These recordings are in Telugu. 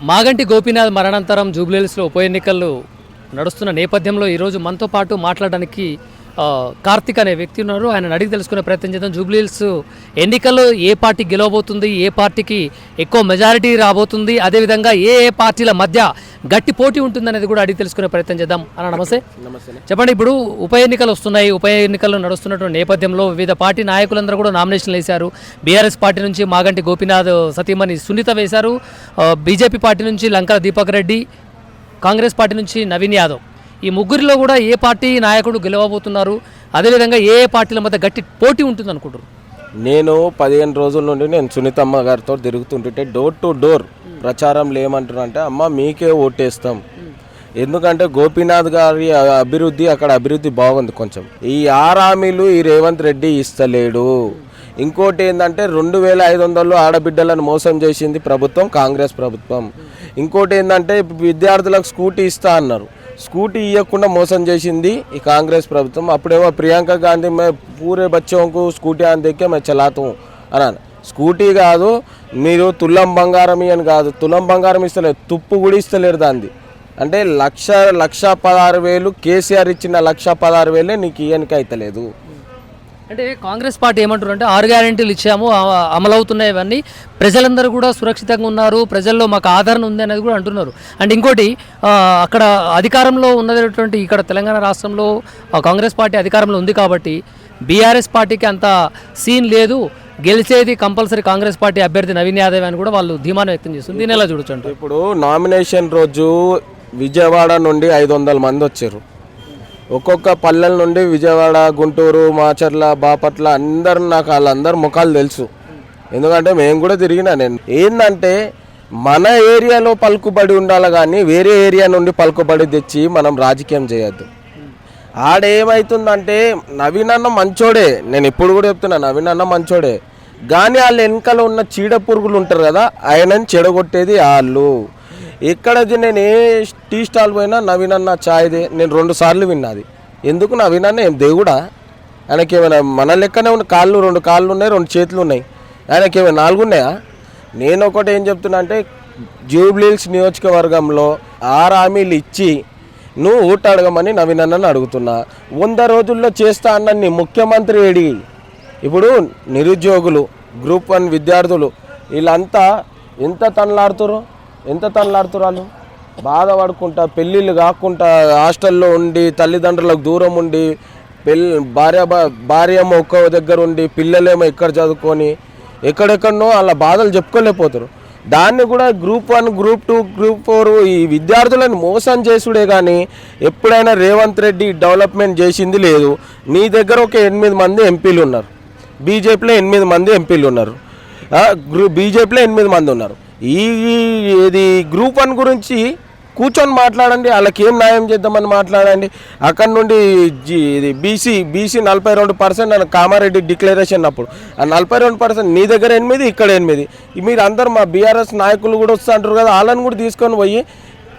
మాగంటి గోపీనాథ్ మరణాంతరం జూబ్లీహిల్స్లో ఉప ఎన్నికలు నడుస్తున్న నేపథ్యంలో ఈరోజు మనతో పాటు మాట్లాడడానికి కార్తిక్ అనే వ్యక్తి ఉన్నారు. ఆయన అడిగి తెలుసుకునే ప్రయత్నం చేద్దాం. జూబ్లీహిల్స్ ఎన్నికల్లో ఏ పార్టీ గెలవబోతుంది ఏ పార్టీకి ఎక్కువ మెజారిటీ రాబోతుంది అదేవిధంగా ఏ ఏ పార్టీల మధ్య గట్టి పోటీ ఉంటుందనేది కూడా అడిగి తెలుసుకునే ప్రయత్నం చేద్దాం. అన్న నమస్తే. నమస్తే. చెప్పండి ఇప్పుడు ఉప ఎన్నికలు వస్తున్నాయి. ఉప ఎన్నికలు నడుస్తున్నటువంటి నేపథ్యంలో వివిధ పార్టీ నాయకులందరూ కూడా నామినేషన్లు వేశారు. బీఆర్ఎస్ పార్టీ నుంచి మాగంటి గోపీనాథ్ సతీమణి సునీత వేశారు. బీజేపీ పార్టీ నుంచి లంకల దీపక్ రెడ్డి కాంగ్రెస్ పార్టీ నుంచి నవీన్ యాదవ్. ఈ ముగ్గురిలో కూడా ఏ పార్టీ నాయకుడు గెలవబోతున్నారు? అదేవిధంగా ఏ ఏ పార్టీల మధ్య గట్టి పోటీ ఉంటుంది అనుకుంటారు నేను పదిహేను రోజుల నుండి నేను సునీతమ్మ గారితో తిరుగుతుంటుంటే డోర్ టు డోర్ ప్రచారంలో ఏమంటారంటే అమ్మ మీకే ఓటేస్తాం. ఎందుకంటే గోపీనాథ్ గారి అభివృద్ధి అక్కడ అభివృద్ధి బాగుంది కొంచెం. ఈ ఆరామీలు ఈ రేవంత్ రెడ్డి ఇస్తలేడు. ఇంకోటి ఏంటంటే రెండు వేల ఐదు వందలు ఆడబిడ్డలను మోసం చేసింది ప్రభుత్వం కాంగ్రెస్ ప్రభుత్వం. ఇంకోటి ఏంటంటే విద్యార్థులకు స్కూటీ ఇస్తా అన్నారు. స్కూటీ ఇవ్వకుండా మోసం చేసింది ఈ కాంగ్రెస్ ప్రభుత్వం. అప్పుడేమో ప్రియాంక గాంధీ మే పూరే బచ్చోంకు స్కూటీ అని దెక్కే మేము చలాతం అన్నాను. స్కూటీ కాదు మీరు తులం బంగారం అని కాదు తులం బంగారం ఇస్తలేదు తుప్పు కూడా ఇస్తలేరు దాన్ని అంటే లక్ష లక్ష పదహారు వేలు కేసీఆర్ ఇచ్చిన లక్ష పదహారు వేలే నీకు ఇయ్యనికి అయితలేదు అంటే కాంగ్రెస్ పార్టీ ఏమంటారు అంటే ఆరు గ్యారెంటీలు ఇచ్చాము అమలవుతున్నాయి ఇవన్నీ. ప్రజలందరూ కూడా సురక్షితంగా ఉన్నారు ప్రజల్లో మాకు ఆదరణ ఉంది అనేది కూడా అంటున్నారు. అండ్ ఇంకోటి అక్కడ అధికారంలో ఉన్నటువంటి ఇక్కడ తెలంగాణ రాష్ట్రంలో ఆ, కాంగ్రెస్ పార్టీ అధికారంలో ఉంది కాబట్టి బీఆర్ఎస్ పార్టీకి అంత సీన్ లేదు. గెలిచేది కంపల్సరీ కాంగ్రెస్ పార్టీ అభ్యర్థి నవీన్ యాదవ్ అని కూడా వాళ్ళు ధీమాన వ్యక్తం చేస్తుంది దీని ఎలా చూడొచ్చు ఇప్పుడు నామినేషన్ రోజు విజయవాడ నుండి ఐదు వందల మంది వచ్చారు. ఒక్కొక్క పల్లెల నుండి విజయవాడ గుంటూరు మాచర్ల బాపట్ల అందరు నాకు వాళ్ళందరు ముఖాలు తెలుసు. ఎందుకంటే మేము కూడా తిరిగినా నేను. ఏంటంటే మన ఏరియాలో పలుకుబడి ఉండాలి కానీ వేరే ఏరియా నుండి పలుకుబడి తెచ్చి మనం రాజకీయం చేయొద్దు. ఆడేమవుతుందంటే నవీన్ అన్న మంచోడే. నేను ఇప్పుడు కూడా చెప్తున్నా నవీన్ అన్న మంచోడే. కానీ వాళ్ళ వెనకాల ఉన్న చీడ పురుగులు ఉంటారు కదా ఆయనని చెడగొట్టేది వాళ్ళు. ఎక్కడ నేను ఏ టీ స్టాల్ పోయినా నవీన్ అన్న ఛాయ్దే నేను రెండు సార్లు విన్నాది. ఎందుకు నవీన్ అన్న ఏం దేవుడా? ఆయనకి ఏమైనా మన లెక్కనే ఉన్న కాళ్ళు రెండు కాళ్ళు ఉన్నాయి రెండు చేతులు ఉన్నాయి. ఆయనకి ఏమైనా నాలుగు ఉన్నాయా? నేను ఒకటి ఏం చెప్తున్నా అంటే జూబ్లీల్స్ నియోజకవర్గంలో ఆరు హామీలు ఇచ్చి నువ్వు ఊట అడగమని నవీన్ అన్నని అడుగుతున్నా. వంద రోజుల్లో చేస్తా అన్నని ముఖ్యమంత్రి ఏడి? ఇప్పుడు నిరుద్యోగులు గ్రూప్ వన్ విద్యార్థులు వీళ్ళంతా ఎంత తనలాడుతురు ఎంత తనలాడుతారు బాధపడుకుంటా పెళ్ళిళ్ళు కాకుండా హాస్టల్లో ఉండి తల్లిదండ్రులకు దూరం ఉండి పెళ్ళి భార్య భా- భార్య ఏమో ఒక్క దగ్గర ఉండి పిల్లలేమో ఎక్కడ చదువుకొని ఎక్కడెక్కడనో వాళ్ళ బాధలు చెప్పుకోలేకపోతారు దాన్ని కూడా group one group two group four ఈ విద్యార్థులను మోసం చేసుడే కానీ ఎప్పుడైనా రేవంత్ రెడ్డి డెవలప్మెంట్ చేసింది లేదు. నీ దగ్గర ఒక ఎనిమిది మంది ఎంపీలు ఉన్నారు బీజేపీలో ఎనిమిది మంది ఎంపీలు ఉన్నారు బీజేపీలో ఎనిమిది మంది ఉన్నారు. ఈ ఇది గ్రూప్ వన్ గురించి కూర్చొని మాట్లాడండి వాళ్ళకి ఏం న్యాయం చేద్దామని మాట్లాడండి. అక్కడ నుండి జి- ఇది బీసీ బీసీ నలభై రెండు పర్సెంట్ అని కామారెడ్డి డిక్లరేషన్ అప్పుడు. ఆ నలభై రెండు పర్సెంట్ నీ దగ్గర ఎనిమిది ఇక్కడ ఎనిమిది. మీరు అందరు మా బీఆర్ఎస్ నాయకులు కూడా వస్తూ అంటారు కదా వాళ్ళని కూడా తీసుకొని పోయి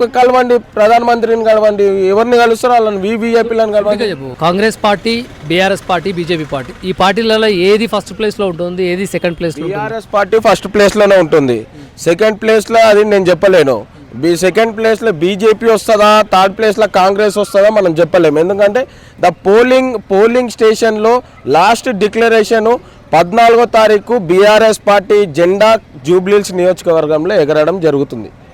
కలవండి ప్రధానమంత్రిని కలవండి ఎవరిని కలుస్తారో వాళ్ళని వీవీఐపీలను కలవండి. Congress party BRS party BJP party. ఈ పార్టీలలో ఏది ఫస్ట్ ప్లేస్లో ఉంటుంది ఏది సెకండ్ ప్లేస్లో ఉంటుంది? టీఆర్ఎస్ పార్టీ ఫస్ట్ ప్లేస్లోనే ఉంటుంది. సెకండ్ ప్లేస్లో అది నేను చెప్పలేను. బీ సెకండ్ ప్లేస్లో బీజేపీ వస్తుందా? థర్డ్ ప్లేస్లో కాంగ్రెస్ వస్తుందా మనం చెప్పలేము. ఎందుకంటే ద పోలింగ్ పోలింగ్ స్టేషన్లో లాస్ట్ డిక్లరేషను పద్నాలుగో తారీఖు బీఆర్ఎస్ పార్టీ జెండా జూబ్లీల్స్ నియోజకవర్గంలో ఎగరడం జరుగుతుంది.